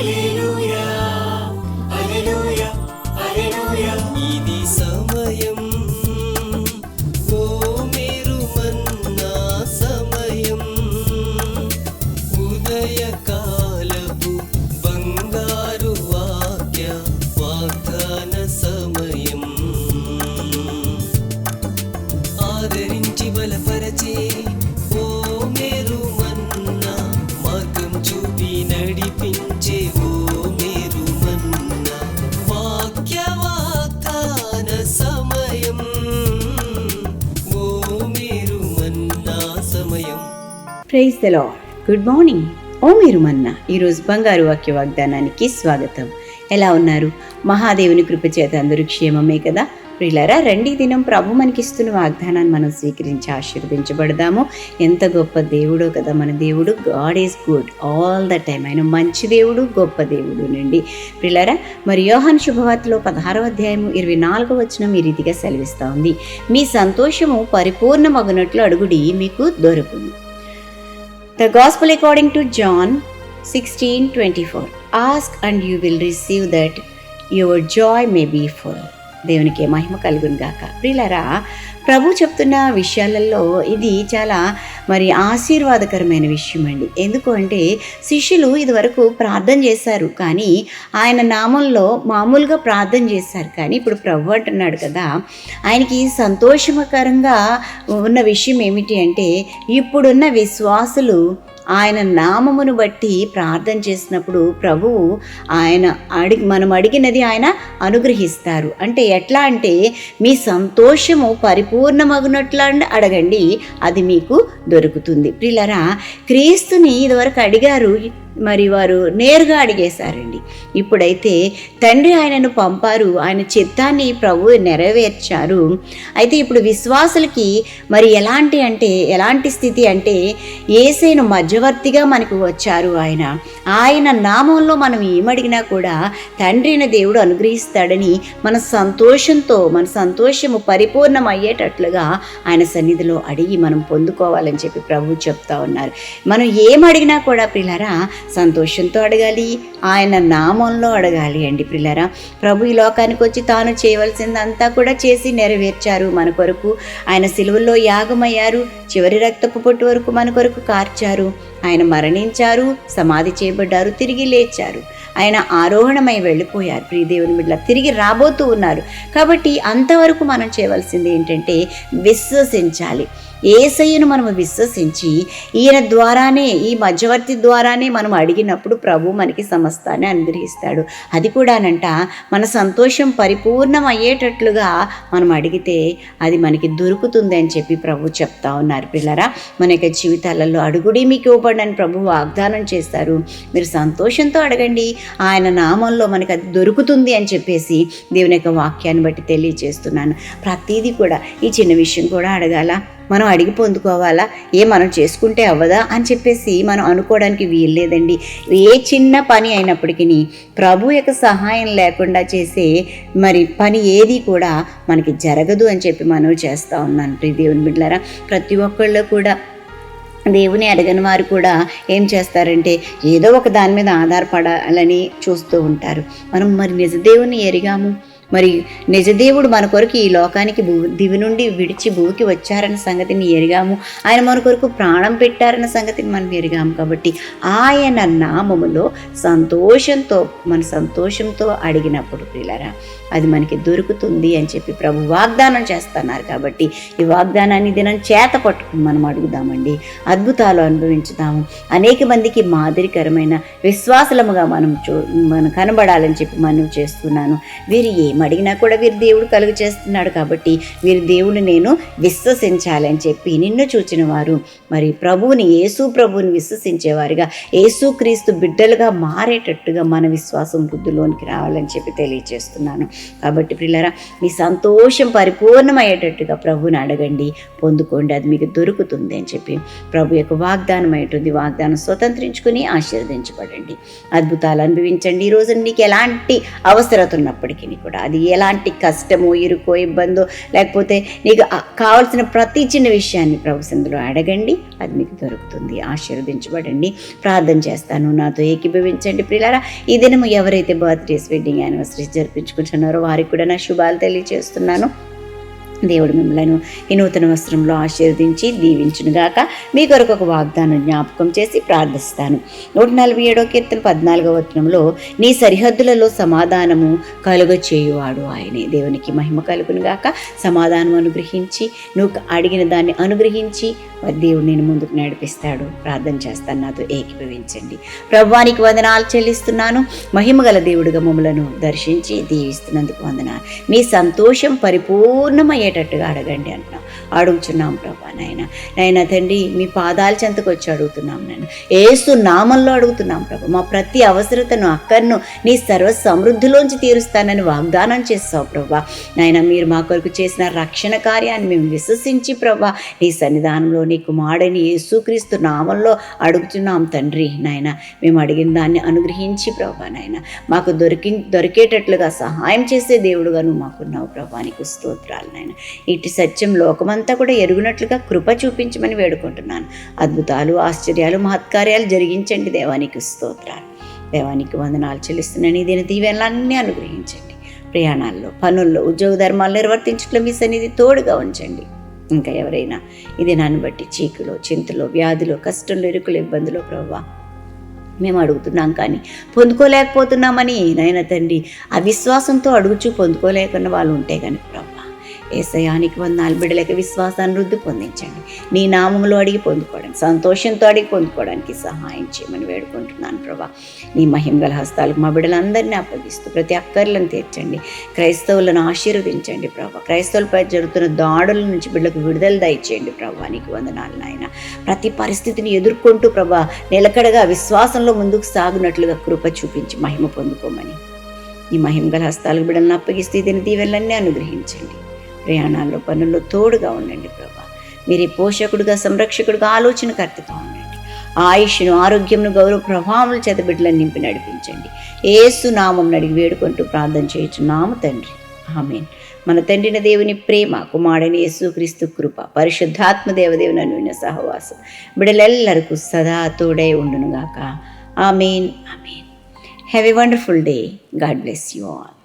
ఇది praise the good morning. ఓ మీరు మన్న ఈరోజు బంగారు వాక్య వాగ్దానానికి స్వాగతం. ఎలా ఉన్నారు? మహాదేవుని కృప చేత అందరూ క్షేమమే కదా? ప్రియులారా రండి దినం ప్రభు మనకిస్తున్న వాగ్దానాన్ని మనం స్వీకరించి ఆశీర్వదించబడదాము. ఎంత గొప్ప దేవుడో కదా మన దేవుడు. God is good all the time. ఆయన మంచి దేవుడు గొప్ప దేవుడు నుండి. ప్రియులారా మరి యోహన్ శుభవార్తలో పదహారవ అధ్యాయము ఇరవై నాలుగవ వచనం ఈ రీతిగా సెలవిస్తూ ఉంది. మీ సంతోషము పరిపూర్ణమగునట్లు అడుగుడి మీకు దొరుకును. The Gospel according to John 16:24. Ask and you will receive that your joy may be full. దేవునికి మహిమ కలుగును గాక. ప్రియులారా ప్రభు చెప్తున్న విషయాలలో ఇది చాలా మరి ఆశీర్వాదకరమైన విషయం అండి. ఎందుకు అంటే శిష్యులు ఇదివరకు ప్రార్థన చేశారు కానీ ఆయన నామంలో మామూలుగా ప్రార్థన చేశారు. కానీ ఇప్పుడు ప్రభు అంటున్నాడు కదా ఆయనకి సంతోషకరంగా ఉన్న విషయం ఏమిటి అంటే ఇప్పుడున్న విశ్వాసులు ఆయన నామమును బట్టి ప్రార్థన చేసినప్పుడు ప్రభువు ఆయన అడిగి మనం అడిగినది ఆయన అనుగ్రహిస్తారు. అంటే ఎట్లా అంటే మీ సంతోషము పరిపూర్ణమగునట్లా అడగండి అది మీకు దొరుకుతుంది. ప్రిలరా క్రీస్తుని ఇదివరకు అడిగారు మరి వారు నేరుగా అడిగేశారండి. ఇప్పుడైతే తండ్రి ఆయనను పంపారు. ఆయన చిత్తాన్ని ప్రభు నెరవేర్చారు. అయితే ఇప్పుడు విశ్వాసులకి మరి ఎలాంటి అంటే ఎలాంటి స్థితి అంటే ఏసైను మధ్యవర్తిగా మనకు వచ్చారు ఆయన. ఆయన నామంలో మనం ఏమడిగినా కూడా తండ్రిని దేవుడు అనుగ్రహిస్తాడని మన సంతోషంతో మన సంతోషము పరిపూర్ణం అయ్యేటట్లుగా ఆయన సన్నిధిలో అడిగి మనం పొందుకోవాలని చెప్పి ప్రభు చెప్తా ఉన్నారు. మనం ఏం అడిగినా కూడా పిల్లరా సంతోషంతో అడగాలి. ఆయన నామంలో అడగాలి అండి పిల్లరా ప్రభు ఈ లోకానికి వచ్చి తాను చేయవలసిందంతా కూడా చేసి నెరవేర్చారు మన కొరకు. ఆయన సిలువల్లో యాగమయ్యారు. చివరి రక్తపు పొట్టు వరకు మన కొరకు కార్చారు. ఆయన మరణించారు. సమాధి చేయబడ్డారు. తిరిగి లేచారు. ఆయన ఆరోహణమై వెళ్ళిపోయారు. ప్రియదేవుని బిడ్డ తిరిగి రాబోతూ ఉన్నారు. కాబట్టి అంతవరకు మనం చేయవలసింది ఏంటంటే విశ్వసించాలి. ఏసయ్యను మనం విశ్వసించి ఈయన ద్వారానే ఈ మధ్యవర్తి ద్వారానే మనం అడిగినప్పుడు ప్రభు మనకి సమస్తాన్ని అనుగ్రహిస్తాడు. అది కూడానంట మన సంతోషం పరిపూర్ణం అయ్యేటట్లుగా మనం అడిగితే అది మనకి దొరుకుతుంది అని చెప్పి ప్రభు చెప్తా ఉన్నారు. పిల్లరా మన యొక్క జీవితాలలో అడుగుడి మీకు ఇవ్వబడని ప్రభు వాగ్దానం చేస్తారు. మీరు సంతోషంతో అడగండి ఆయన నామంలో మనకు అది దొరుకుతుంది అని చెప్పేసి దేవుని యొక్క వాక్యాన్ని బట్టి తెలియజేస్తున్నాను. ప్రతీది కూడా ఈ చిన్న విషయం కూడా అడగాల. మనం అడిగి పొందుకోవాలా? ఏ మనం చేసుకుంటే అవ్వదా? అని చెప్పేసి మనం అనుకోవడానికి వీల్లేదండి. ఏ చిన్న పని అయినప్పటికీ ప్రభు యొక్క సహాయం లేకుండా చేసే మరి పని ఏది కూడా మనకి జరగదు అని చెప్పి మనం చేస్తూ ఉన్నాను దేవుని బిడ్డారా ప్రతి ఒక్కళ్ళు కూడా దేవుని అడగని వారు కూడా ఏం చేస్తారంటే ఏదో ఒక దాని మీద ఆధారపడాలని చూస్తూ ఉంటారు. మనం మరి నిజ దేవుని ఎరిగాము? మరి నిజదేవుడు మన కొరకు ఈ లోకానికి భూ దివి నుండి విడిచి భూకి వచ్చారన్న సంగతిని ఎరిగాము. ఆయన మన కొరకు ప్రాణం పెట్టారన్న సంగతిని మనం ఎరిగాము కాబట్టి ఆయన నామములో సంతోషంతో మన సంతోషంతో అడిగినప్పుడు ప్రియులరా అది మనకి దొరుకుతుంది అని చెప్పి ప్రభు వాగ్దానం చేస్తున్నారు కాబట్టి ఈ వాగ్దానాన్ని దినం చేత పట్టుకుని మనం అడుగుదామండి. అద్భుతాలు అనుభవించుదాము. అనేక మందికి మాదిరికరమైన విశ్వాసలముగా మనం చూ మనం కనబడాలని చెప్పి మనం చేస్తున్నాను. వీరు ఏమ అడిగినా కూడా వీరి దేవుడు కలుగు చేస్తున్నాడు కాబట్టి వీరి దేవుడు నేను విశ్వసించాలని చెప్పి నిన్ను చూచిన వారు మరి ప్రభువుని యేసు ప్రభువుని విశ్వసించేవారుగా యేసు క్రీస్తు బిడ్డలుగా మారేటట్టుగా మన విశ్వాసం బుద్ధిలోనికి రావాలని చెప్పి తెలియజేస్తున్నాను. కాబట్టి పిల్లరా మీ సంతోషం పరిపూర్ణమయ్యేటట్టుగా ప్రభువుని అడగండి పొందుకోండి అది మీకు దొరుకుతుంది అని చెప్పి ప్రభు యొక్క వాగ్దానం అయ్యేటుంది వాగ్దానం స్వతంత్రించుకుని ఆశీర్వదించబడండి. అద్భుతాలు అనుభవించండి. ఈరోజు మీకు ఎలాంటి అవసరత ఉన్నప్పటికీ కూడా అది ఎలాంటి కష్టమో ఇరుకో ఇబ్బందో లేకపోతే నీకు కావాల్సిన ప్రతి చిన్న విషయాన్ని ప్రభు సందులో అడగండి. అది మీకు దొరుకుతుంది. ఆశీర్వదించబడండి. ప్రార్థన చేస్తాను. నాతో ఏకీభవించండి. ప్రియులారా ఈ దినము ఎవరైతే బర్త్డేస్ వెడ్డింగ్ యానివర్సరీస్ జరిపించుకుంటున్నారో వారికి కూడా నా శుభాలు తెలియజేస్తున్నాను దేవుడు మిమ్మలను ఈ నూతన వస్త్రంలో ఆశీర్వదించి దీవించునుగాక. మీ కొరకు ఒక వాగ్దానం జ్ఞాపకం చేసి ప్రార్థిస్తాను. నూట నలభై ఏడో కీర్తన పద్నాలుగో వచనంలో నీ సరిహద్దులలో సమాధానము కలుగ చేయువాడు ఆయనే. దేవునికి మహిమ కలుగునుగాక. సమాధానం అనుగ్రహించి నువ్వు అడిగిన దాన్ని అనుగ్రహించి దేవుడు నేను ముందుకు నడిపిస్తాడు. ప్రార్థన చేస్తాను నాతో ఏకీభవించండి. ప్రభానికి వందనాలు చెల్లిస్తున్నాను. మహిమగల దేవుడిగా మమ్మలను దర్శించి దీవిస్తున్నందుకు వందనాలు. మీ సంతోషం అడిగేటట్టుగా అడగండి అంటున్నాం అడుగుచున్నాం ప్రభా నాయన. నాయన తండ్రి మీ పాదాల చెంతకు వచ్చి అడుగుతున్నాం నేను ఏసు నామంలో అడుగుతున్నాం ప్రభా. మా ప్రతి అవసరతను అక్కర్ను నీ సర్వ సమృద్ధిలోంచి తీరుస్తానని వాగ్దానం చేస్తావు ప్రభా. నాయన మీరు మా కొరకు చేసిన రక్షణ కార్యాన్ని మేము విశ్వసించి ప్రభా నీ సన్నిధానంలో నీ కుమారుడిని యేసుక్రీస్తు నామంలో అడుగుతున్నాం తండ్రి నాయన. మేము అడిగిన దాన్ని అనుగ్రహించి ప్రభా నాయన. మాకు దొరికి దొరికేటట్లుగా సహాయం చేసే దేవుడుగా నువ్వు మాకున్నావు ప్రభానికి స్తోత్రాలు నాయన. ఇటు సత్యం లోకమంతా కూడా ఎరుగునట్లుగా కృప చూపించమని వేడుకుంటున్నాను. అద్భుతాలు ఆశ్చర్యాలు మహత్కార్యాలు జరిగించండి దేవానికి స్తోత్రాలు. దేవానికి వందనాలు చెల్లిస్తున్నాను ఈ దిన దీవెనలన్నీ అనుగ్రహించండి. ప్రయాణాల్లో పనుల్లో ఉద్యోగ ధర్మాలు నిర్వర్తించట్లో మీ సన్నిధి తోడుగా ఉంచండి. ఇంకా ఎవరైనా ఇది నన్ను బట్టి చీకులో చింతలో వ్యాధిలో కష్టంలో ఇరుకులు ఇబ్బందులో ప్రభావ మేము అడుగుతున్నాం కానీ పొందుకోలేకపోతున్నామని నాయన తండ్రి అవిశ్వాసంతో అడుగుచూ పొందుకోలేకున్న వాళ్ళు ఉంటే కానీ ప్రభావ ఏసయానికి వందనాలు బిడ్డలకి విశ్వాసాన్ని వృద్ధి పొందించండి. నీ నామంలో అడిగి పొందుకోవడానికి సంతోషంతో అడిగి పొందుకోవడానికి సహాయం చేయమని వేడుకుంటున్నాను ప్రభా. నీ మహిమగల హస్తాలకు మా బిడ్డలందరినీ అప్పగిస్తూ ప్రతి అక్కర్లను తీర్చండి. క్రైస్తవులను ఆశీర్వదించండి ప్రభా. క్రైస్తవులపై జరుగుతున్న దాడుల నుంచి బిడ్డలకు విడుదల దయచేయండి ప్రభా. నీకు వందనాలు నాయన. ప్రతి పరిస్థితిని ఎదుర్కొంటూ ప్రభా నిలకడగా విశ్వాసంలో ముందుకు సాగునట్లుగా కృప చూపించి మహిమ పొందుకోమని. ఈ మహిమగల హస్తాలకు బిడ్డలను అప్పగిస్తే దీని దీవెనలన్నీ అనుగ్రహించండి. ప్రయాణాల్లో పనుల్లో తోడుగా ఉండండి ప్రభా. మీరే పోషకుడుగా సంరక్షకుడుగా ఆలోచనకర్తగా ఉండండి. ఆయుష్ను ఆరోగ్యంను గౌరవ ప్రభావం చేత బిడ్డలను నింపి నడిపించండి. ఏసు నామం అడిగి వేడుకుంటూ ప్రార్థన చేయుచున్నాము తండ్రి. ఆమెన్. మన తండ్రిన దేవుని ప్రేమ కుమారుని యేసుక్రీస్తు కృప పరిశుద్ధాత్మ దేవదేవుని అనువిన సహవాసం బిడలెల్లరకు సదా తోడై ఉండునుగాక. Amen. Amen. Have a wonderful day God bless you all